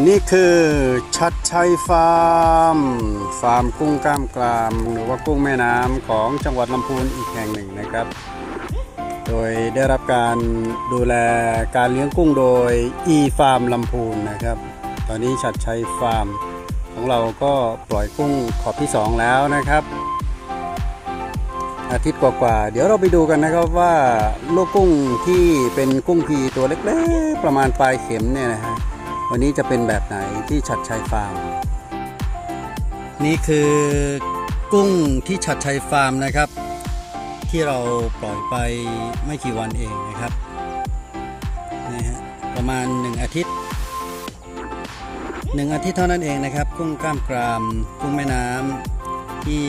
นี่คือชัดชัยฟาร์ม ฟาร์มกุ้งกล้ามกราม หรือว่ากุ้งแม่น้ำของจังหวัดลำพูนอีกแห่งหนึ่งนะครับ โดยได้รับการดูแลการเลี้ยงกุ้งโดย e ฟาร์มลำพูนนะครับ ตอนนี้ชัดชัยฟาร์ม ของเราก็ปล่อยกุ้งขอบที่ 2 แล้วนะครับ อาทิตย์กว่าๆเดี๋ยวเราไปดูกันนะครับว่าลูกกุ้งที่เป็นกุ้งพีตัวเล็กๆ ประมาณปลายเข็มเนี่ยนะฮะ วันนี้จะเป็นแบบไหนที่ชัดชัยฟาร์ม นี่คือกุ้งที่ชัดชัยฟาร์มนะครับ ที่เราปล่อยไปไม่กี่วันเองนะครับนี่ฮะประมาณ 1 อาทิตย์หนึ่งอาทิตย์เท่านั้นเองนะครับ กุ้งกล้ามกราม กุ้งแม่น้ำที่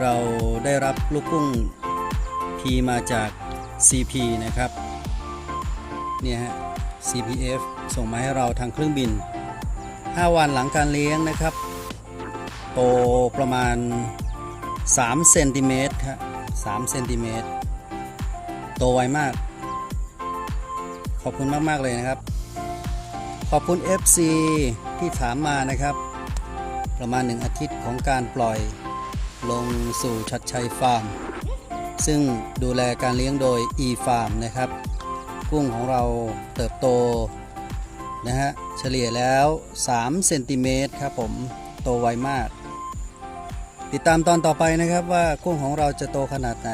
เราได้รับลูกกุ้งพีมาจาก CP นะครับเนี่ยฮะ CPF ส่งมาให้เราทางเครื่องบิน 5 วันหลังการเลี้ยงนะครับ โตประมาณ3เซนติเมตรครับ3เซนติเมตร โตไวมาก ขอบคุณมาก ๆ เลยนะครับ ขอบคุณ FC ที่ถามมานะครับ ประมาณ 1 อาทิตย์ของการปล่อยลงสู่ชัดชัยฟาร์ม ซึ่งดูแลการเลี้ยงโดย e farm นะครับ กุ้งของเราเติบโตนะฮะเฉลี่ยแล้ว3เซนติเมตรครับผมโตไวมาก ติดตามตอนต่อไปนะครับว่ากุ้งของเราจะโตขนาดไหน